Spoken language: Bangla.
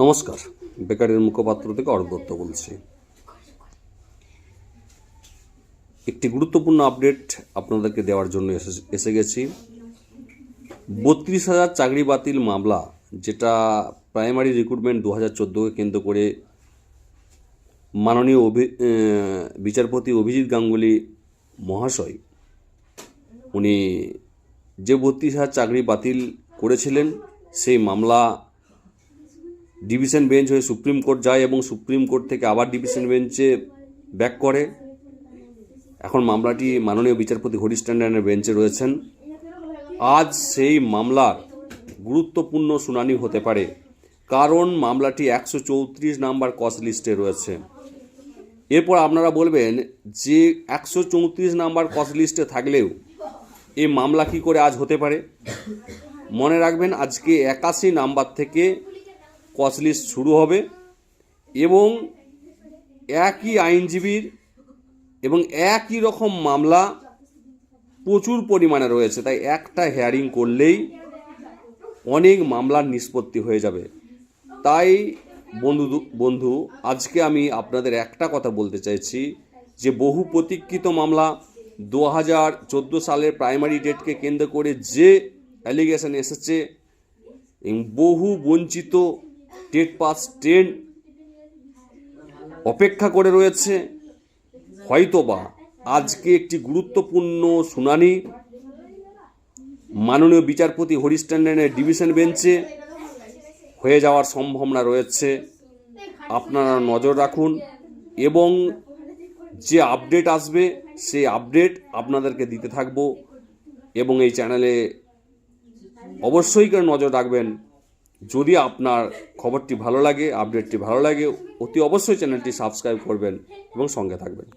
নমস্কার। বেকারের মুখপাত্র থেকে অরূপ দত্ত বলছি। একটি গুরুত্বপূর্ণ আপডেট আপনাদেরকে দেওয়ার জন্য এসে গেছি। বত্রিশ হাজার চাকরি বাতিল মামলা, যেটা প্রাইমারি রিক্রুটমেন্ট দু হাজার চোদ্দোকে কেন্দ্র করে মাননীয় অভি বিচারপতি অভিজিৎ গাঙ্গুলি মহাশয়, উনি যে বত্রিশ হাজার চাকরি বাতিল করেছিলেন, সেই মামলা ডিভিশন বেঞ্চ হয়ে সুপ্রিম কোর্ট যায় এবং সুপ্রিম কোর্ট থেকে আবার ডিভিশন বেঞ্চে ব্যাক করে। এখন মামলাটি মাননীয় বিচারপতি হরিশ ট্যান্ডনের বেঞ্চে রয়েছেন। আজ সেই মামলার গুরুত্বপূর্ণ শুনানি হতে পারে, কারণ মামলাটি একশো চৌত্রিশ নাম্বার কস লিস্টে রয়েছে। এরপর আপনারা বলবেন যে একশো চৌত্রিশ নাম্বার কস লিস্টে থাকলেও এই মামলা কি করে আজ হতে পারে? মনে রাখবেন আজকে একাশি নাম্বার থেকে কস শুরু হবে এবং একই আইনজীবীর এবং একই রকম মামলা প্রচুর পরিমাণে রয়েছে, তাই একটা হেয়ারিং করলেই অনেক মামলার নিষ্পত্তি হয়ে যাবে। তাই বন্ধু বন্ধু, আজকে আমি আপনাদের একটা কথা বলতে চাইছি যে বহু প্রতীক্ষিত মামলা দু হাজার চোদ্দ সালের প্রাইমারি ডেটকে কেন্দ্র করে যে অ্যালিগেশন এসেছে বহু বঞ্চিত টেট পাস ট্রেন অপেক্ষা করে রয়েছে। হয়তোবা আজকে একটি গুরুত্বপূর্ণ শুনানি। মাননীয় বিচারপতি হরিশ ট্যান্ডনের ডিভিশন বেঞ্চে হয়ে যাওয়ার সম্ভাবনা রয়েছে। আপনারা নজর রাখুন এবং যে আপডেট আসবে, সেই আপডেট আপনাদেরকে দিতে থাকব এবং এই চ্যানেলে অবশ্যই করে নজর রাখবেন। যদি আপনার খবরটি ভালো লাগে আপডেটটি ভালো লাগে, অতি অবশ্যই চ্যানেলটি সাবস্ক্রাইব করবেন এবং সঙ্গে থাকবেন।